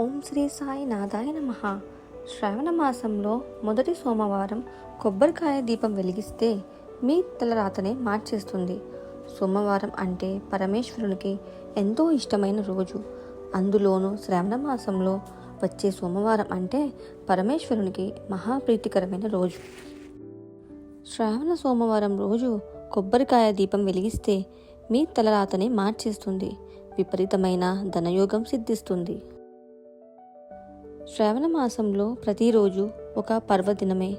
ఓం శ్రీ సాయి నాదాయ నమ. శ్రావణ మాసంలో మొదటి సోమవారం కొబ్బరికాయ దీపం వెలిగిస్తే మీ తలరాతనే మార్చేస్తుంది. సోమవారం అంటే పరమేశ్వరునికి ఎంతో ఇష్టమైన రోజు. అందులోనూ శ్రావణ మాసంలో వచ్చే సోమవారం అంటే పరమేశ్వరునికి మహాప్రీతికరమైన రోజు. శ్రావణ సోమవారం రోజు కొబ్బరికాయ దీపం వెలిగిస్తే మీ తలరాతనే మార్చేస్తుంది. విపరీతమైన ధనయోగం సిద్ధిస్తుంది. శ్రావణ మాసంలో ప్రతిరోజు ఒక పర్వదినమే.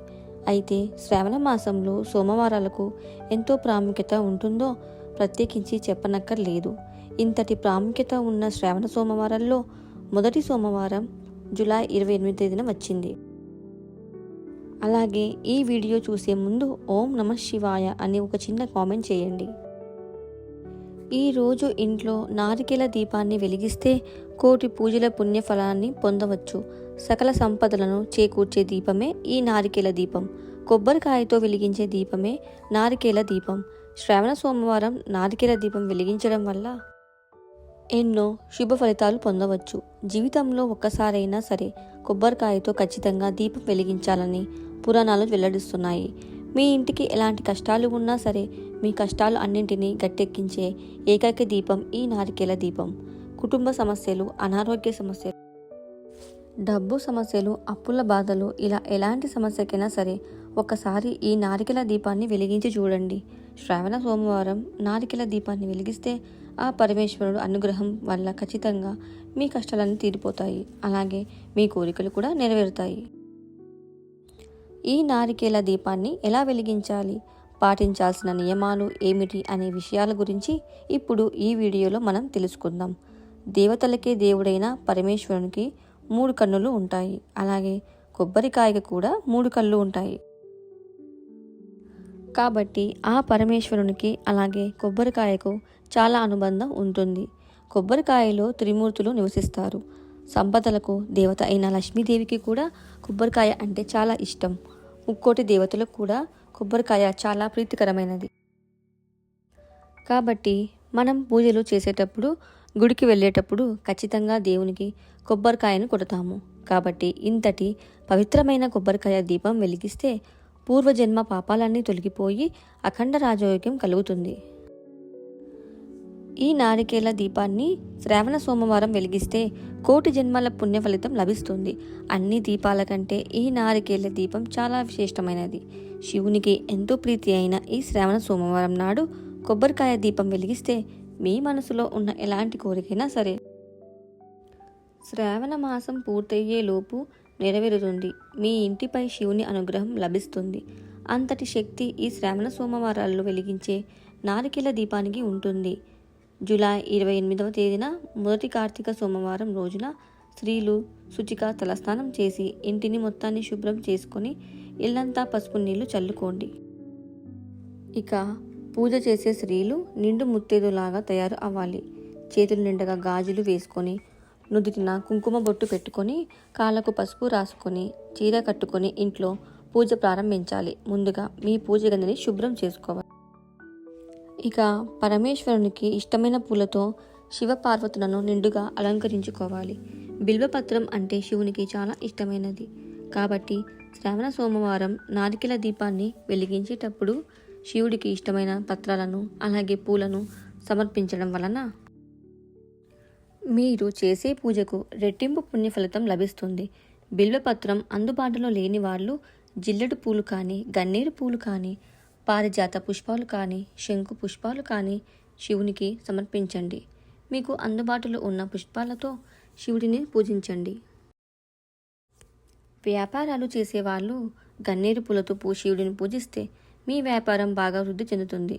అయితే శ్రావణ మాసంలో సోమవారాలకు ఎంతో ప్రాముఖ్యత ఉంటుందో ప్రత్యేకించి చెప్పనక్కర్లేదు. ఇంతటి ప్రాముఖ్యత ఉన్న శ్రావణ సోమవారాల్లో మొదటి సోమవారం జూలై ఇరవై ఎనిమిది తేదీన వచ్చింది. అలాగే ఈ వీడియో చూసే ముందు ఓం నమ శివాయ అని ఒక చిన్న కామెంట్ చేయండి. ఈరోజు ఇంట్లో నారికేల దీపాన్ని వెలిగిస్తే కోటి పూజల పుణ్యఫలాన్ని పొందవచ్చు. సకల సంపదలను చేకూర్చే దీపమే ఈ నారికేల దీపం. కొబ్బరికాయతో వెలిగించే దీపమే నారికేల దీపం. శ్రావణ సోమవారం నారికేల దీపం వెలిగించడం వల్ల ఎన్నో శుభ ఫలితాలు పొందవచ్చు. జీవితంలో ఒక్కసారైనా సరే కొబ్బరికాయతో ఖచ్చితంగా దీపం వెలిగించాలని పురాణాలు వెల్లడిస్తున్నాయి. మీ ఇంటికి ఎలాంటి కష్టాలు ఉన్నా సరే మీ కష్టాలు అన్నింటినీ గట్టెక్కించే ఏకైక దీపం ఈ నారికేల దీపం. కుటుంబ సమస్యలు అనారోగ్య సమస్యలు డబ్బు సమస్యలు అప్పుల బాధలు ఇలా ఎలాంటి సమస్యకైనా సరే ఒకసారి ఈ నారికెల దీపాన్ని వెలిగించి చూడండి. శ్రావణ సోమవారం నారికెల దీపాన్ని వెలిగిస్తే ఆ పరమేశ్వరుడు అనుగ్రహం వల్ల ఖచ్చితంగా మీ కష్టాలన్నీ తీరిపోతాయి. అలాగే మీ కోరికలు కూడా నెరవేరుతాయి. ఈ నారికేల దీపాన్ని ఎలా వెలిగించాలి? పాటించాల్సిన నియమాలు ఏమిటి అనే విషయాల గురించి ఇప్పుడు ఈ వీడియోలో మనం తెలుసుకుందాం. దేవతలకే దేవుడైన పరమేశ్వరునికి మూడు కన్నులు ఉంటాయి. అలాగే కొబ్బరికాయకు కూడా మూడు కళ్ళు ఉంటాయి. కాబట్టి ఆ పరమేశ్వరునికి అలాగే కొబ్బరికాయకు చాలా అనుబంధం ఉంటుంది. కొబ్బరికాయలో త్రిమూర్తులు నివసిస్తారు. సంపదలకు దేవత అయిన లక్ష్మీదేవికి కూడా కొబ్బరికాయ అంటే చాలా ఇష్టం. ముక్కోటి దేవతలకు కూడా కొబ్బరికాయ చాలా ప్రీతికరమైనది. కాబట్టి మనం పూజలు చేసేటప్పుడు గుడికి వెళ్ళేటప్పుడు ఖచ్చితంగా దేవునికి కొబ్బరికాయను కొడతాము. కాబట్టి ఇంతటి పవిత్రమైన కొబ్బరికాయ దీపం వెలిగిస్తే పూర్వజన్మ పాపాలన్నీ తొలగిపోయి అఖండ రాజయోగ్యం కలుగుతుంది. ఈ నారికేల దీపాన్ని శ్రావణ సోమవారం వెలిగిస్తే కోటి జన్మల పుణ్య ఫలితం లభిస్తుంది. అన్ని దీపాల కంటే ఈ నారికేల దీపం చాలా విశిష్టమైనది శివునికి ఎంతో ప్రీతి అయిన ఈ శ్రావణ సోమవారం నాడు కొబ్బరికాయ దీపం వెలిగిస్తే మీ మనసులో ఉన్న ఎలాంటి కోరికైనా సరే. శ్రావణ మాసం పూర్తయ్యే లోపు నెరవేరుతుంది. మీ ఇంటిపై శివుని అనుగ్రహం లభిస్తుంది. అంతటి శక్తి ఈ శ్రావణ సోమవారాల్లో వెలిగించే నారికేల దీపానికి ఉంటుంది. జూలై ఇరవై ఎనిమిదవ తేదీన మొదటి కార్తీక సోమవారం రోజున స్త్రీలు శుచిక తలస్నానం చేసి ఇంటిని మొత్తాన్ని శుభ్రం చేసుకొని ఇల్లంతా పసుపు నీళ్ళు చల్లుకోండి. ఇక పూజ చేసే స్త్రీలు నిండు ముత్తేదులాగా తయారు అవ్వాలి. చేతులు నిండగా గాజులు వేసుకొని నుదుటిన కుంకుమ బొట్టు పెట్టుకొని కాళ్ళకు పసుపు రాసుకొని చీర కట్టుకొని ఇంట్లో పూజ ప్రారంభించాలి. ముందుగా మీ పూజ గదిని శుభ్రం చేసుకోవాలి. ఇక పరమేశ్వరునికి ఇష్టమైన పూలతో శివపార్వతులను నిండుగా అలంకరించుకోవాలి. బిల్వపత్రం అంటే శివునికి చాలా ఇష్టమైనది. కాబట్టి శ్రావణ సోమవారం నారికెల దీపాన్ని వెలిగించేటప్పుడు శివుడికి ఇష్టమైన పత్రాలను అలాగే పూలను సమర్పించడం వలన మీరు చేసే పూజకు రెట్టింపు పుణ్య ఫలితం లభిస్తుంది. బిల్వపత్రం అందుబాటులో లేని వాళ్ళు జిల్లెడు పూలు కానీ గన్నేరు పూలు కానీ పారిజాత పుష్పాలు కానీ శంకు పుష్పాలు కానీ శివునికి సమర్పించండి. మీకు అందుబాటులో ఉన్న పుష్పాలతో శివుడిని పూజించండి. వ్యాపారాలు చేసేవాళ్ళు గన్నేరు పూలతో పూ శివుడిని పూజిస్తే మీ వ్యాపారం బాగా వృద్ధి చెందుతుంది.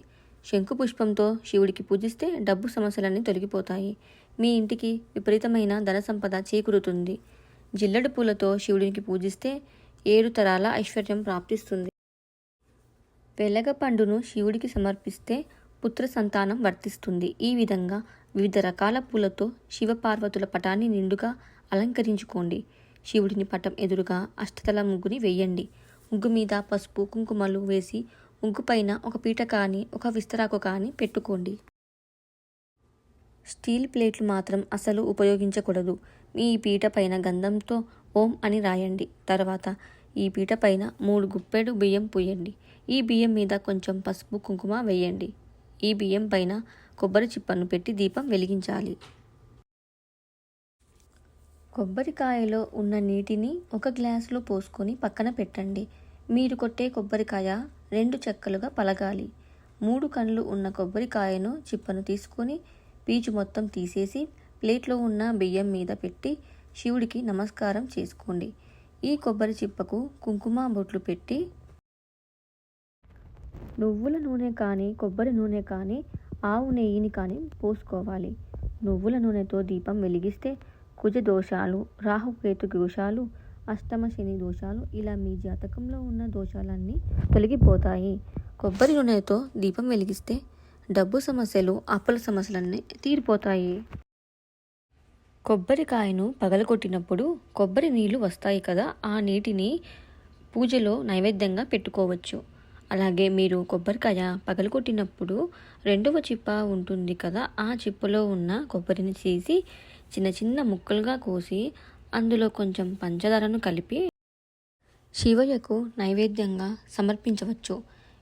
శంకు పుష్పంతో శివుడికి పూజిస్తే డబ్బు సమస్యలన్నీ తొలగిపోతాయి. మీ ఇంటికి విపరీతమైన ధన సంపద చేకూరుతుంది. జిల్లడు పూలతో శివుడికి పూజిస్తే ఏడు తరాల ఐశ్వర్యం ప్రాప్తిస్తుంది. వెలగ పండును శివుడికి సమర్పిస్తే పుత్ర సంతానం వర్తిస్తుంది. ఈ విధంగా వివిధ రకాల పూలతో శివపార్వతుల పటాన్ని నిండుగా అలంకరించుకోండి. శివుడిని పటం ఎదురుగా అష్టతల ముగ్గుని వేయండి. ముగ్గు మీద పసుపు కుంకుమలు వేసి ముగ్గు పైన ఒక పీట కానీ ఒక విస్తరాకు కానీ పెట్టుకోండి. స్టీల్ ప్లేట్లు మాత్రం అసలు ఉపయోగించకూడదు. మీ పీట పైన గంధంతో ఓం అని రాయండి. తర్వాత ఈ పీట పైన మూడు గుప్పెడు బియ్యం పూయండి. ఈ బియ్యం మీద కొంచెం పసుపు కుంకుమ వేయండి. ఈ బియ్యం పైన కొబ్బరి చిప్పను పెట్టి దీపం వెలిగించాలి. కొబ్బరికాయలో ఉన్న నీటిని ఒక గ్లాసులో పోసుకొని పక్కన పెట్టండి. మీరు కొట్టే కొబ్బరికాయ రెండు చెక్కలుగా పలగాలి. మూడు కళ్ళు ఉన్న కొబ్బరికాయను చిప్పను తీసుకొని పీచు మొత్తం తీసేసి ప్లేట్లో ఉన్న బియ్యం మీద పెట్టి శివుడికి నమస్కారం చేసుకోండి. ఈ కొబ్బరి చిప్పకు కుంకుమ బొట్లు పెట్టి నువ్వుల నూనె కానీ కొబ్బరి నూనె కానీ ఆవు నెయ్యిని కానీ పోసుకోవాలి. నువ్వుల నూనెతో దీపం వెలిగిస్తే కుజ దోషాలు రాహుకేతు దోషాలు అష్టమ శని దోషాలు ఇలా మీ జాతకంలో ఉన్న దోషాలన్నీ తొలగిపోతాయి. కొబ్బరి నూనెతో దీపం వెలిగిస్తే డబ్బు సమస్యలు అప్పుల సమస్యలన్నీ తీరిపోతాయి. కొబ్బరికాయను పగలగొట్టినప్పుడు కొబ్బరి నీళ్ళు వస్తాయి కదా ఆ నీటిని పూజలో నైవేద్యంగా పెట్టుకోవచ్చు. అలాగే మీరు కొబ్బరికాయ పగలగొట్టినప్పుడు రెండవ చిప్ప ఉంటుంది కదా ఆ చిప్పలో ఉన్న కొబ్బరిని తీసి చిన్న చిన్న ముక్కలుగా కోసి అందులో కొంచెం పంచదారను కలిపి శివయ్యకు నైవేద్యంగా సమర్పించవచ్చు.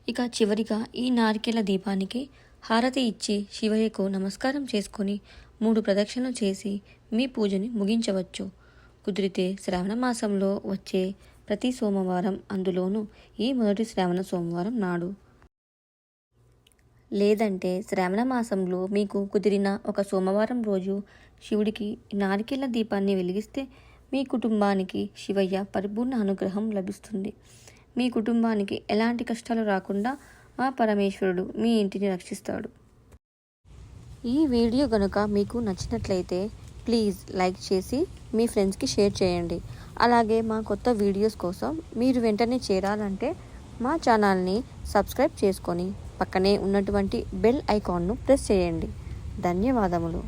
ఇక చివరిగా ఈ నారికేల దీపానికి హారతి ఇచ్చి శివయ్యకు నమస్కారం చేసుకొని మూడు ప్రదక్షిణలు చేసి మీ పూజని ముగించవచ్చు. కుదిరితే శ్రావణ మాసంలో వచ్చే ప్రతి సోమవారం అందులోనూ ఈ మొదటి శ్రావణ సోమవారం నాడు. లేదంటే శ్రావణ మాసంలో మీకు కుదిరిన ఒక సోమవారం రోజు శివుడికి నారికేల దీపాన్ని వెలిగిస్తే మీ కుటుంబానికి శివయ్య పరిపూర్ణ అనుగ్రహం లభిస్తుంది. మీ కుటుంబానికి ఎలాంటి కష్టాలు రాకుండా ఆ పరమేశ్వరుడు మీ ఇంటిని రక్షిస్తాడు. ఈ వీడియో కనుక మీకు నచ్చినట్లయితే ప్లీజ్ లైక్ చేసి మీ ఫ్రెండ్స్కి షేర్ చేయండి. అలాగే మా కొత్త వీడియోస్ కోసం మీరు వెంటనే చేరాలంటే మా ఛానల్ని సబ్స్క్రైబ్ చేసుకొని పక్కనే ఉన్నటువంటి బెల్ ఐకాన్ను ప్రెస్ చేయండి. ధన్యవాదములు.